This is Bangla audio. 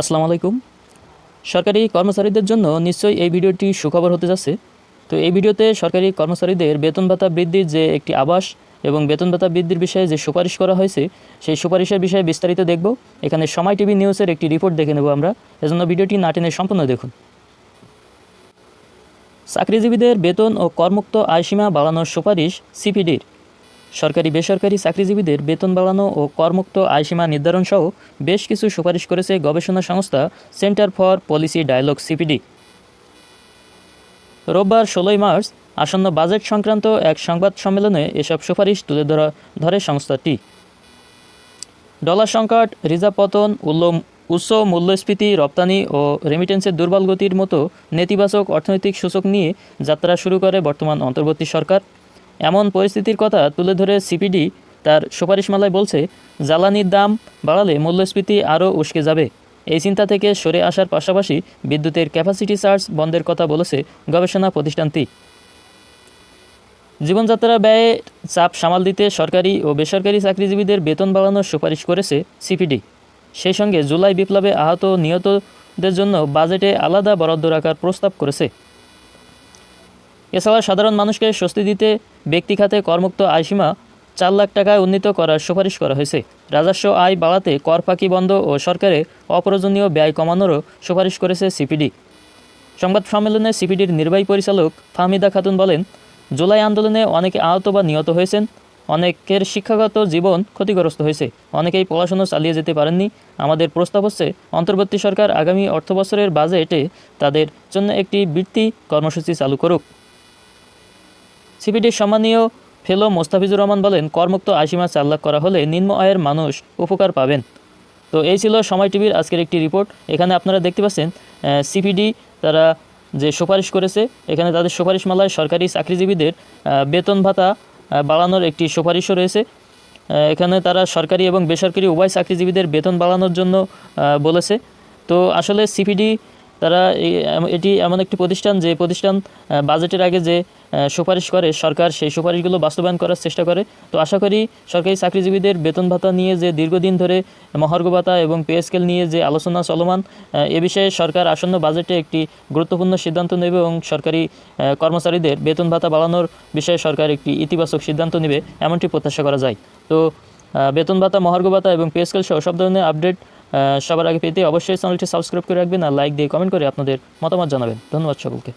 আসসালামু আলাইকুম। সরকারি কর্মচারীদের জন্য নিশ্চয়ই এই ভিডিওটি সুখবর হতে যাচ্ছে। তো এই ভিডিওতে সরকারি কর্মচারীদের বেতন ভাতা বৃদ্ধির যে একটি আবাস এবং বেতন ভাতা বৃদ্ধির বিষয়ে যে সুপারিশ করা হয়েছে, সেই সুপারিশের বিষয়ে বিস্তারিত দেখব। এখানে সময় টিভি নিউজের একটি রিপোর্ট দেখে নেব আমরা। এজন্য ভিডিওটি না টেনে সম্পূর্ণ দেখুন। চাকরিজীবীদের বেতন ও কর্মুক্ত আয়সীমা বাড়ানোর সুপারিশ সিপিডির। সরকারি বেসরকারি চাকরিজীবীদের বেতন বাড়ানো ও করমুক্ত আয়সীমা নির্ধারণ সহ বেশ কিছু সুপারিশ করেছে গবেষণা সংস্থা centre for policy dialogue CPD. রোববার ষোলোই মার্চ আসন্ন বাজেট সংক্রান্ত এক সংবাদ সম্মেলনে এসব সুপারিশ তুলে ধরা ধরে সংস্থাটি। ডলার সংকট, রিজার্ভ পতন, উল্ল উচ্চ মূল্যস্ফীতি, রপ্তানি ও রেমিটেন্সের দুর্বল গতির মতো নেতিবাচক অর্থনৈতিক সূচক নিয়ে যাত্রা শুরু করে বর্তমান অন্তর্বর্তী সরকার। এমন পরিস্থিতির কথা তুলে ধরে সিপিডি তার সুপারিশমালায় বলছে, জ্বালানির দাম বাড়ালে মূল্যস্ফীতি আরও উস্কে যাবে। এই চিন্তা থেকে সরে আসার পাশাপাশি বিদ্যুতের ক্যাপাসিটি চার্জ বন্ধের কথা বলেছে গবেষণা প্রতিষ্ঠানটি। জীবনযাত্রা ব্যয়ে চাপ সামাল দিতে সরকারি ও বেসরকারি চাকরিজীবীদের বেতন বাড়ানোর সুপারিশ করেছে সিপিডি। সেই সঙ্গে জুলাই বিপ্লবে আহত নিহতদের জন্য বাজেটে আলাদা বরাদ্দ রাখার প্রস্তাব করেছে। এছাড়া সাধারণ মানুষকে স্বস্তি দিতে ব্যক্তি খাতে করমুক্ত আয়সীমা চার লাখ টাকায় উন্নীত করার সুপারিশ করা হয়েছে। রাজস্ব আয় বাড়াতে কর ফাঁকি বন্ধ ও সরকারে অপ্রয়োজনীয় ব্যয় কমানোরও সুপারিশ করেছে সিপিডি। সংবাদ সম্মেলনে সিপিডির নির্বাহী পরিচালক ফাহমিদা খাতুন বলেন, জুলাই আন্দোলনে অনেকে আহত বা নিহত হয়েছেন, অনেকের শিক্ষাগত জীবন ক্ষতিগ্রস্ত হয়েছে, অনেকেই পড়াশোনা চালিয়ে যেতে পারেননি। আমাদের প্রস্তাব হচ্ছে, অন্তর্বর্তী সরকার আগামী অর্থবছরের বাজেটে তাদের জন্য একটি বৃত্তি কর্মসূচি চালু করুক। সিপিডির সম্মানীয় ফেলো মোস্তাফিজুর রহমান বলেন, করমুক্ত আশিমা চার লাখ করা হলে নিম্ন আয়ের মানুষ উপকার পাবেন। তো এই ছিল সময় টিভির আজকের একটি রিপোর্ট। এখানে আপনারা দেখতে পাচ্ছেন সিপিডি তারা যে সুপারিশ করেছে, এখানে তাদের সুপারিশমালায় সরকারি চাকরিজীবীদের বেতন ভাতা বাড়ানোর একটি সুপারিশও রয়েছে। এখানে তারা সরকারি এবং বেসরকারি উভয় চাকরিজীবীদের বেতন বাড়ানোর জন্য বলেছে। তো আসলে সিপিডি তারা এটি এমন একটি প্রতিষ্ঠান যে প্রতিষ্ঠান বাজেটের আগে যে সুপারিশ করে সরকার, সেই সুপারিশগুলো বাস্তবায়ন করার চেষ্টা করে। তো আশা করি সরকারি চাকরিজীবীদের বেতন ভাতা নিয়ে যে দীর্ঘদিন ধরে মহার্ঘ ভাতা এবং পে স্কেল নিয়ে যে আলোচনা চলমান এ বিষয়ে সরকার আসন্ন বাজেটে একটি গুরুত্বপূর্ণ সিদ্ধান্ত নেবে এবং সরকারি কর্মচারীদের বেতন ভাতা বাড়ানোর বিষয়ে সরকার একটি ইতিবাচক সিদ্ধান্ত নেবে, এমনটি প্রত্যাশা করা যায়। তো বেতন ভাতা, মহার্ঘ ভাতা এবং পে স্কেল সহ সব ধরনের আপডেট সবার আগে পেতে অবশ্যই চ্যানেলটি সাবস্ক্রাইব করে রাখবেন আর লাইক দিয়ে কমেন্ট করে আপনাদের মতামত জানাবেন। ধন্যবাদ সকলকে।